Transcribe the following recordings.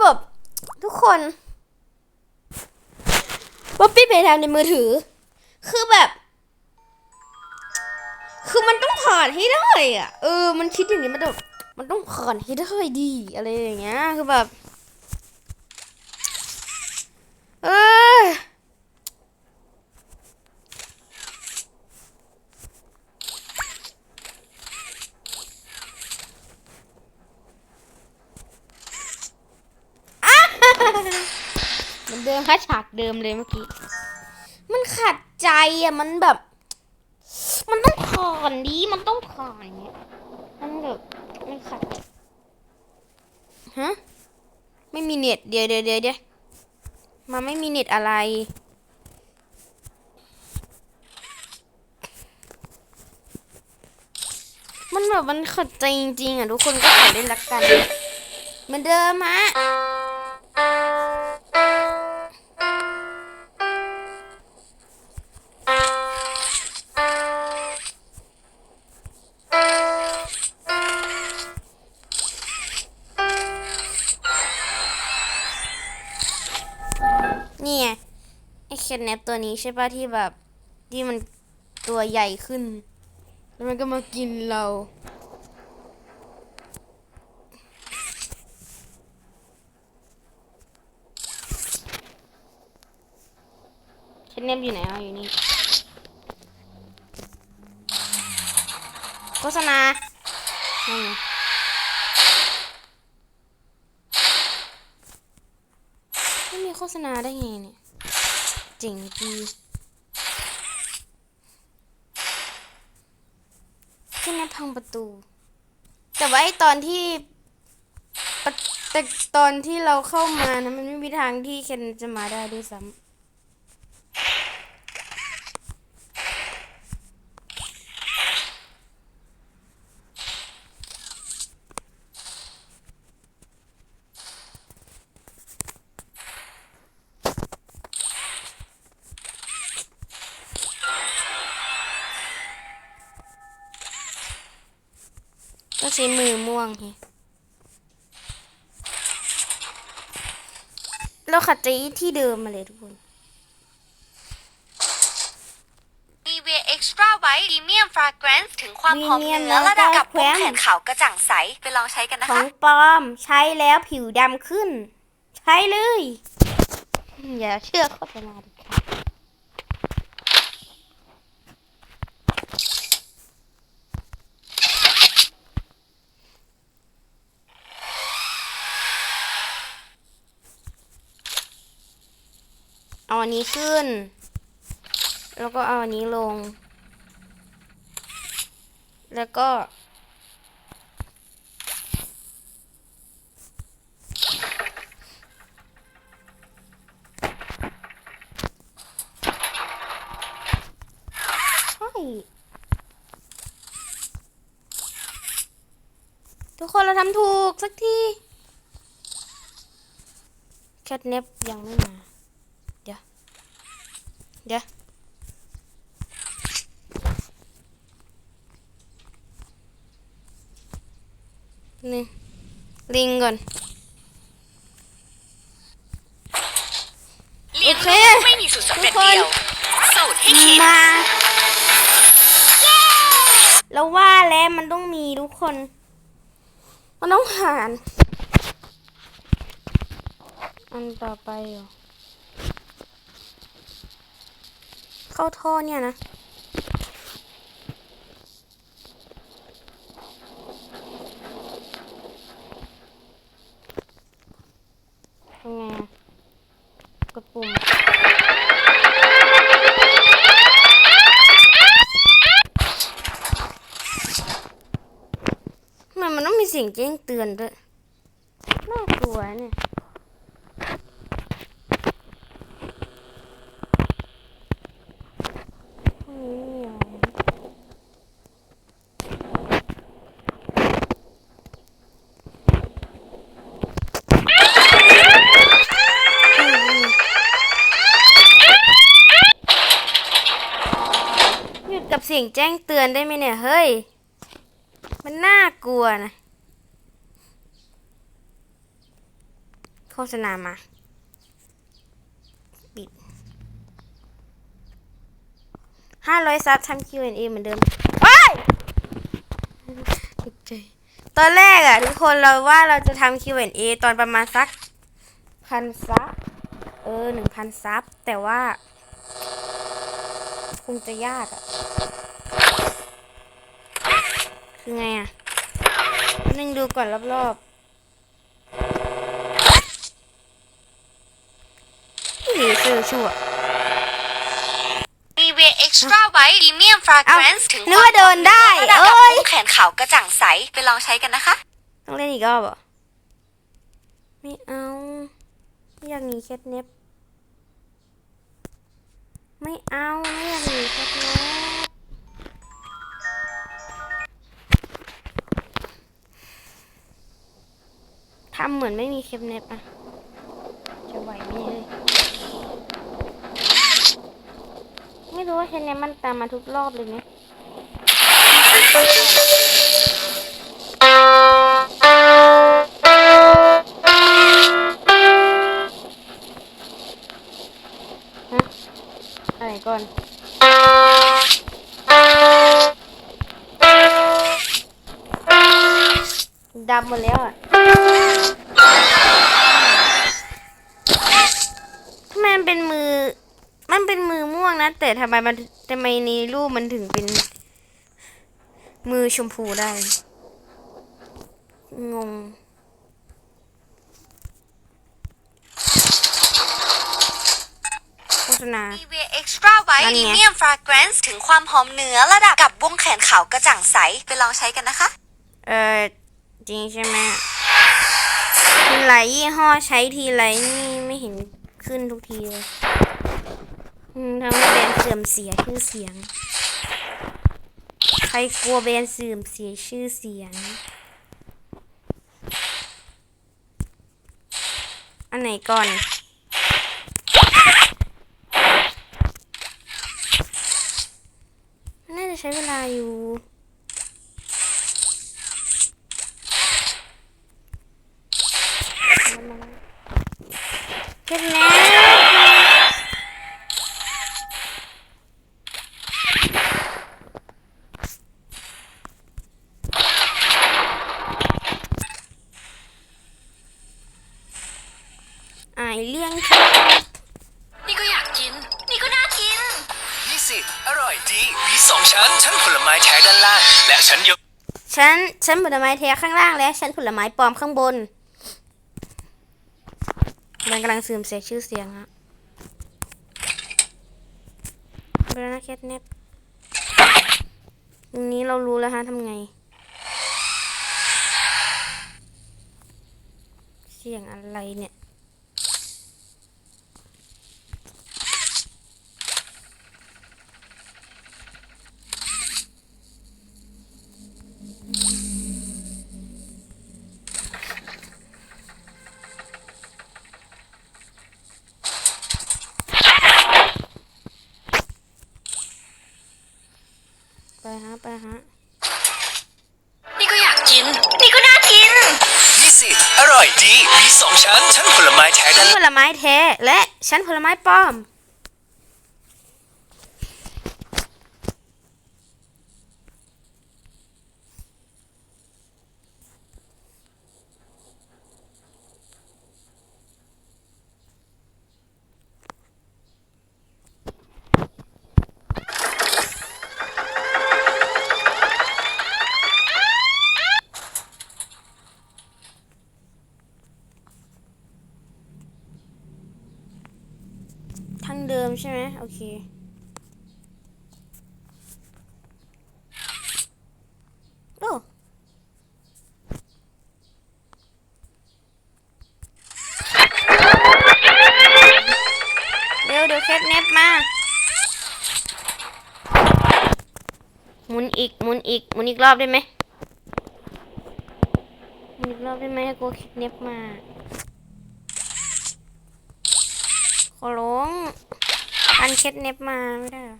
แบบทุกคนบ๊อบบี้เพย์ทำในมือถือ คือแบบ คือมันต้องผ่านให้ได้อะ เออ มันคิดอย่างนี้มันแบบมันต้องผ่านให้ได้ดี อะไรอย่างเงี้ย คือแบบ เออ เดิมค่ะฉากเดิมเลยเมื่อกี้ มันขัดใจอะ มันแบบ มันต้องผ่อนดี มันต้องผ่อนอย่างเงี้ยมันแบบมันขัดฮะ ไม่มีเน็ต เดี๋ยวเดี๋ยวเดี๋ยวเดี๋ยวมันไม่มีเน็ตอะไรมันแบบมันขัดใจจริงๆอะ ทุกคนก็ขอเล่นละกันเหมือนเดิมฮะ ไอ้แคทแนปตัวนี้ใช่ปะที่แบบที่มันตัวใหญ่ขึ้น แล้วมันก็มากินเราแคทแนปอยู่ไหนอะอยู่นี่โฆษณานั่นไงไม่มีโฆษณาได้ไงเนี่ย จริงดีขึ้นั้นพังประตู แต่ว่าไอตอนที่แต่ตอนที่เราเข้ามานะมันไม่มีทางที่เคนจะมาได้ด้วยซ้ำ ใช้มือม่วงไงเราขัดใจที่เดิมมาเลยทุกคน e v Extra White Premium Fragrance ถึงความหอม Premium เนื้อระดับกับแล้ววงก็แขนขาวกระจ่างใส ไปลองใช้กันนะขอคะ งปลอมใช้แล้วผิวดำขึ้น ใช้เลย อย่าเชื่อโฆษณาดิค่ะเอันนี้ขึ้น แล้วก็เอาอันนี้ลง แล้วก็ ใช่ ทุกคนเราทำถูกสักทีแคทเนปยังไม่มา ดี๋ยวนี่ลิงก่อนเลี้ยงโอเคลูกไม่มีสูตรสำเร็จทุกคนเดียวสูตรให้คิดมาแล้วว่าแล้วมันต้องมีทุกคน มันต้องหาร อันต่อไปเหรอ เข้าท่อเนี่ยนะทำไงกดปุ่มทำไมมันต้องมีเสียงแจ้งเตือนด้วยน่ากลัวเนี่ย พวกนี้มีอะไรนะอืมหยุด กับเสียงแจ้งเตือนได้ไหมเนี่ย เฮ้ย มันน่ากลัวนะโฆษณามา ปิดห้าร้อยซับทำ Q&A เหมือนเดิมว้ายตกใจตอนแรกอะทุกคนเราว่าเราจะทำ Q&A ตอนประมาณสักพันซับ เออหนึ่งพันซับ แต่ว่า คงจะยากอะคือไงอะนึงดูก่อนรอบๆนี่ซื้อชั่วมีเวเอ็กซ์ตร้าไวท์พรีเมียมฟราเกรนซ์เอ้าถึงนึกว่าเดินได้ระดับเอ้ยแขนขาวกระจ่างใส ไปลองใช้กันนะคะ ต้องเล่นอีกรอบเหรอ ไม่เอาไม่อยากหนีแคทเน็บ ไม่เอาไม่อยากหนีคทเน็บทำเหมือนไม่มีแคปเน็บอะจะไหวไหมเลยไม่รู้ว่าแคทเน็บมันตามมาทุกรอบเลยไหม ก่อน ดำหมดแล้วอะทำไมมันเป็นมือ มันเป็นมือม่วงนะ แต่ทำไมมันทำไมในรูปมันถึงเป็น มือชมพูได้ งง โฆ ษณามีเวเอ็กซ์ตร้าไวท์นั่นพรีไงเมียมฟราเกรนซ์ถึงความหอมเนื้อระดับกับวงแขนขาวกระจ่างใส ไปลองใช้กันนะคะ เออจริงใช่ไหมทีไรยี่ห้อใช้ทีไรนี่ไม่เห็นขึ้นทุกทีเลยอืมทำให้แบรนด์เสื่อมเสียชื่อเสียง ใครกลัวแบรนด์เสื่อมเสียชื่อเสียง อันไหนก่อน น่าจะ ใช้เวลาอยู่ เก็บแล้วอายเลี้ยงค่ะ นี่ก็อยากกิน นี่ก็น่ากิน นี่สิ อร่อยดี มีสอง ชั้นชั้นผลไม้แท้ด้านล่าง และชั้นยกฉันฉันผลไม้แท้ข้างล่าง และฉันผลไม้ปลอมข้างบน มันกำลังเสื่อมเสียชื่อเสียงอะเบรนาแคทเน็บตรงนี้เรารู้แล้วฮะทำไง เสียงอะไรเนี่ย ไปฮะ ไปฮะ นี่ก็อยากกิน นี่ก็น่ากิน นี่สิ อ ร่อยดี มีสองชั้น ชั้นผลไม้แท้ชั้นผลไม้แท้และชั้นผลไม้ปลอม เดิมใช่ไหมโอเคโอ้เร็วเดี๋ยวแคทเน็บมา หมุนอีกหมุนอีกหมุนอีกรอบได้ไหมหมุนอีกรอบได้ไหมให้กลัวแคทเน็บมาขอร้อง อันเช็ดเน็บมาไม่ได้เหรอ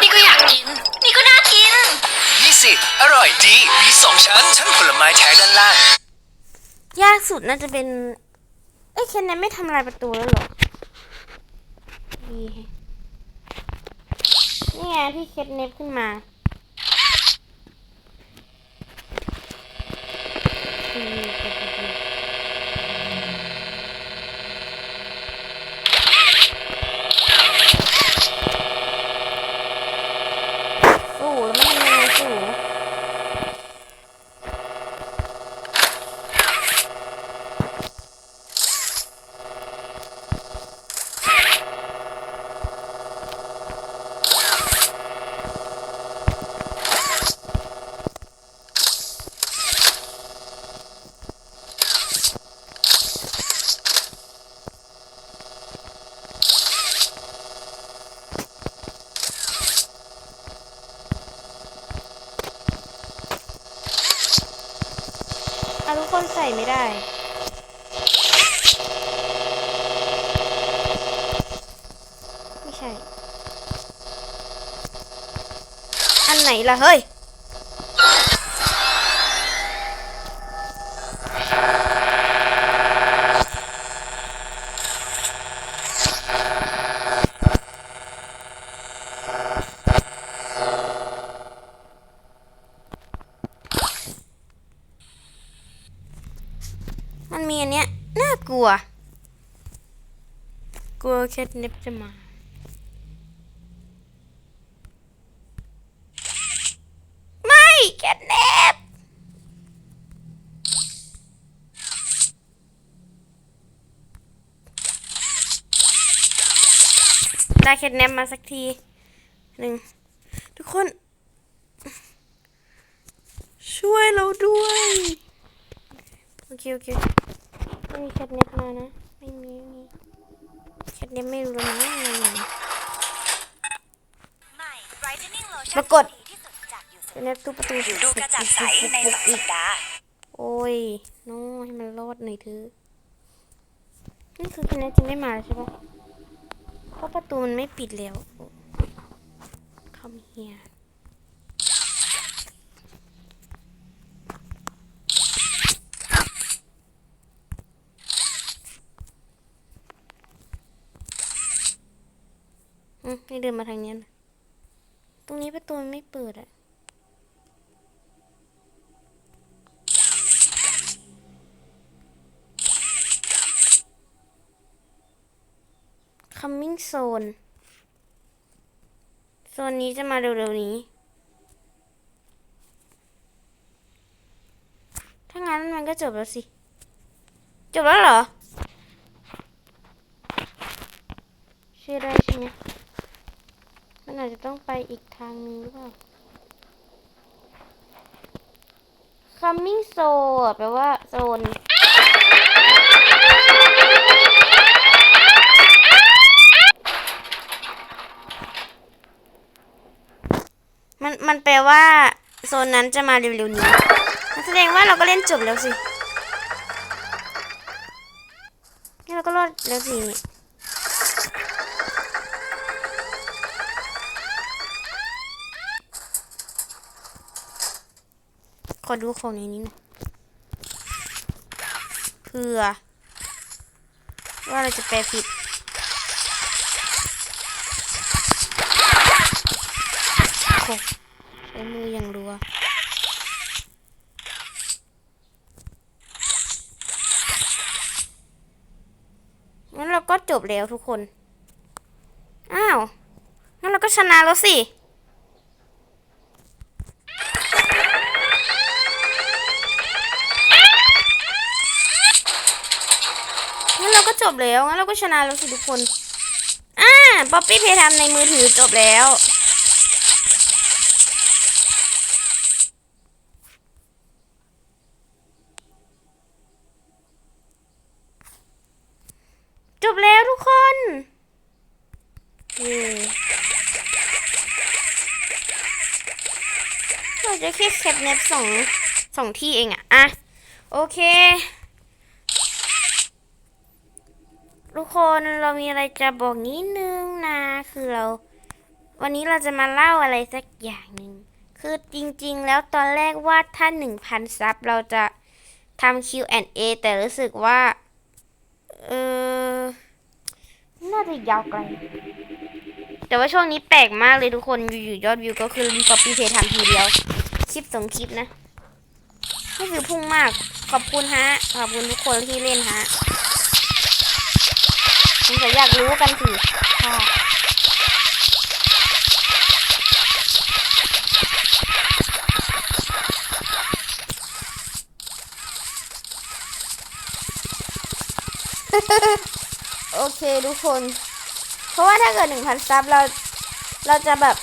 นี่ก็อยากกิน นี่ก็น่ากินนี่สิอร่อยดี มีสองชั้น ชั้นผลไม้แท้ด้านล่าง ยากสุดน่าจะเป็น เอ้ยเคนเนมไม่ทำลายประตูแล้วเหรอดีแฮะนี่ไงที่เคนเนฟขึ้นมาอืมเก็บดีๆสู้แล้วมันทำยังไงสู้ อะทุก คนใส่ไม่ได้ ไม่ใช่ อันไหนล่ะเฮ้ย มันมีอันเนี้ย น่ากลัว ก ลัวแคทเน็บจะมา ไม่แคทเน็บได้แคทเน็บมาสักทีหนึ่งทุกคน ช่วยเราด้วยโอเคโอเคไม่มีแคทเน็บมานะ ไม่มีไม่มี แคทเน็บไม่รู้แล้วนะอะไรอย่างเงี้ยใหม่ brightening lotion ปรากฏดีที่สุดจากยูแคทเน็บตู้ประตูผิวดูกระจ่างใสในสองสัปดาห์โอ้ยน้องให้มันรอดหน่อยเถอะนี่คือแคทเน็บจริงได้มาแล้วใช่ปะเพราะประตูมันไม่ปิดแล้วคำ เฮียอืมนี่เดินมาทางนี้นะตรงนี้ประตูมันไม่เปิดอะ coming zone โซนนี้จะมาเร็วๆนี้ ถ้างั้นมันก็จบแล้วสิ จบแล้วเหรอเชื่อได้ใช่ไหม มันอาจจะต้องไปอีกทางนึงหรือเปล่า coming zone แปลว่าโซนมันมันแปลว่าโซนนั้นจะมาเร็วๆนี้นแสดงว่าเราก็เล่นจบแล้วสินี่เราก็รอดแล้วสิ ขอดูของในนี้หน่อยเผื่อ ว่าเราจะแปลผิดโอ้ใช้มืออย่างรัวงั้นเราก็จบแล้วทุกคน อ้าว งั้นเราก็ชนะแล้วสิ งั้นเราก็จ บแล้วงั้นเราก็ชนะแล้วสิทุกคน อ่าป๊อปปี้เพย์ทำในมือถือจบแล้วจบแล้วทุกคนเย้เราจะแค่แคปเน็บสองสองที่เองอะอะโอเค ทุกคนเรามีอะไรจะบอกนิดนึงนะ คือเรา วันนี้เราจะมาเล่าอะไรสักอย่างหนึ่งคือจริงๆ แล้วตอนแรกว่าถ้า1,000ซับเราจะทำ Q&A แต่รู้สึกว่า เออน่าจะยาวไกล แต่ว่าช่วงนี้แปลกมากเลยทุกคนอยู่ๆยอดวิวก็คือรีคอปปี้เพย์ทำทีเดียว คลิปสองคลิปนะนี่คือพุ่งมากขอบคุณฮะ ขอบคุณทุกคนที่เล่นฮะ ผมจะอยากรู้กันสิค่ะโอเคทุกคน เพราะว่าถ้าเกิดหนึ่งพันซับเราเราจะแบบ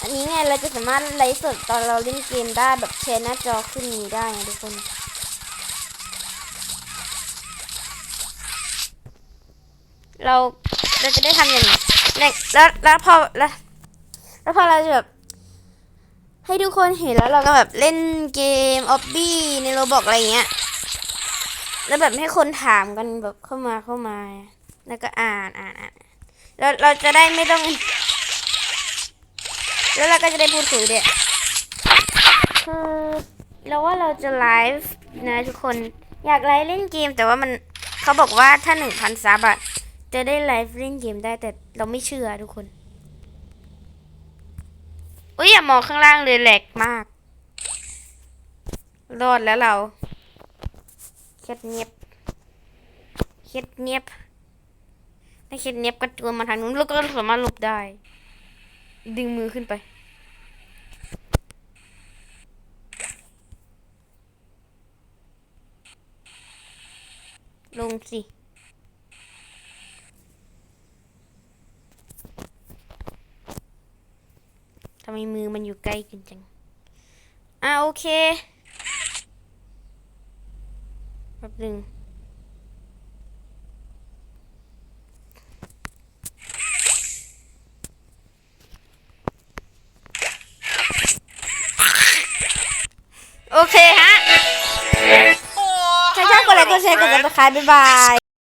อันนี้ไงเราจะสามารถไลฟ์สดตอนเราเล่นเกมได้แบบแชร์หน้าจอขึ้นนี้ได้ทุกคน เราเราจะได้ทำอย่างนี้แล้วแล้วพอแล้วแล้วพอเราจะแบบให้ทุกคนเห็นแล้วเราก็แบบเล่นเกมออบบี้ในโรบอกอะไรเงี้ยแล้วแบบให้คนถามกันแบบเข้ามาเข้ามา แล้วก็อ่านอ่านอ่านแล้วเราจะได้ไม่ต้องแล้วเราก็จะได้พูดคุยด้วยคือเราว่าเราจะไลฟ์นะทุกคนอยากไลฟ์เล่นเกมแต่ว่ามันเขาบอกว่าถ้าหนึ่งพันซับอะ จะได้ไลฟ์เล่นเกมได้แต่เราไม่เชื่อทุกคนอุ้ยอย่ามองข้างล่างเลยแหลกมาก รอดแล้วเราเคล็ดเงียบเคล็ดเงียบถ้าเคล็ดเงียบก็ตัวมาทางนู้นแล้วก็สามารถหลบได้ ดึงมือขึ้นไปลงสิำไมมือมันอยู่ใกล้กันจัง อ่าโอเคแป๊บหนึ่งโอเคฮะ ใครชอบกดไลค์กดแชร์กดติดตามบ๊ายบาย